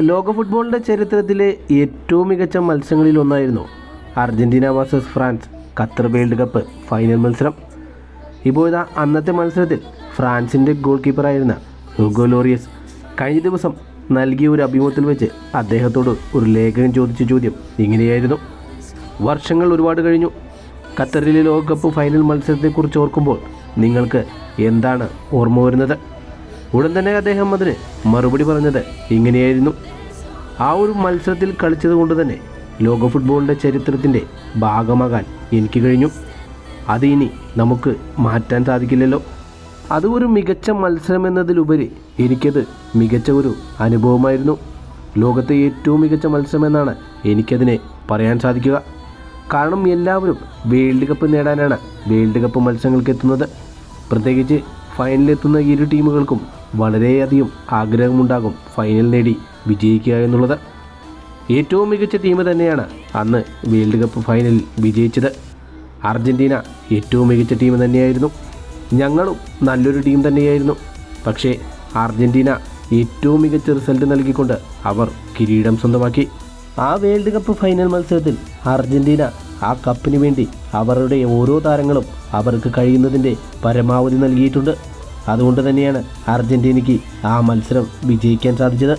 ലോക ഫുട്ബോളിന്റെ ചരിത്രത്തിലെ ഏറ്റവും മികച്ച മത്സരങ്ങളിൽ ഒന്നായിരുന്നു Argentina versus France Qatar world cup final മത്സരം. ഇപ്പോൾ ഇതാ അന്നത്തെ മത്സരത്തിൽ ഫ്രാൻസിന്റെ ഗോൾ കീപ്പറായിരുന്ന ഹുഗോ ലോറിയസ് കഴിഞ്ഞ ദിവസം നൽകിയ ഒരു അഭിമുഖത്തിൽ വെച്ച് അദ്ദേഹത്തോട് ഒരു ലേഖകൻ ചോദിച്ച ചോദ്യം ഇങ്ങനെയായിരുന്നു. വർഷങ്ങൾ ഒരുപാട് കഴിഞ്ഞു. ഖത്തറിലെ ലോകകപ്പ് ഫൈനൽ മത്സരത്തെക്കുറിച്ച് ഓർക്കുമ്പോൾ നിങ്ങൾക്ക് എന്താണ് ഓർമ്മ വരുന്നത്? ഉടൻ തന്നെ അദ്ദേഹം അതിന് മറുപടി പറഞ്ഞത് ഇങ്ങനെയായിരുന്നു. ആ ഒരു മത്സരത്തിൽ കളിച്ചത് കൊണ്ട് തന്നെ ലോക ഫുട്ബോളിന്റെ ചരിത്രത്തിന്റെ ഭാഗമാകാൻ എനിക്ക് കഴിഞ്ഞു. അത് ഇനി നമുക്ക് മാറ്റാൻ സാധിക്കില്ലല്ലോ. അത് ഒരു മികച്ച മത്സരം എന്നതിലുപരി എനിക്കത് മികച്ച ഒരു അനുഭവമായിരുന്നു. ലോകത്തെ ഏറ്റവും മികച്ച മത്സരമെന്നാണ് എനിക്കതിനെ പറയാൻ സാധിക്കുക. കാരണം എല്ലാവരും വേൾഡ് കപ്പ് നേടാനാണ് വേൾഡ് കപ്പ് മത്സരങ്ങൾക്ക് എത്തുന്നത്. പ്രത്യേകിച്ച് ഫൈനലിലെത്തുന്ന ഇരു ടീമുകൾക്കും വളരെയധികം ആഗ്രഹമുണ്ടാകും ഫൈനൽ നേടി വിജയിക്കുക എന്നുള്ളത്. ഏറ്റവും മികച്ച ടീം തന്നെയാണ് അന്ന് വേൾഡ് കപ്പ് ഫൈനലിൽ വിജയിച്ചത്. അർജന്റീന ഏറ്റവും മികച്ച ടീം തന്നെയായിരുന്നു. ഞങ്ങളും നല്ലൊരു ടീം തന്നെയായിരുന്നു. പക്ഷേ അർജന്റീന ഏറ്റവും മികച്ച റിസൾട്ട് നൽകിക്കൊണ്ട് അവർ കിരീടം സ്വന്തമാക്കി. ആ വേൾഡ് കപ്പ് ഫൈനൽ മത്സരത്തിൽ അർജന്റീന ആ കപ്പിന് വേണ്ടി അവരുടെ ഓരോ താരങ്ങളും അവർക്ക് കഴിയുന്നതിന്റെ പരമാവധി നൽകിയിട്ടുണ്ട്. അതുകൊണ്ട് തന്നെയാണ് അർജന്റീനയ്ക്ക് ആ മത്സരം വിജയിക്കാൻ സാധിച്ചത്.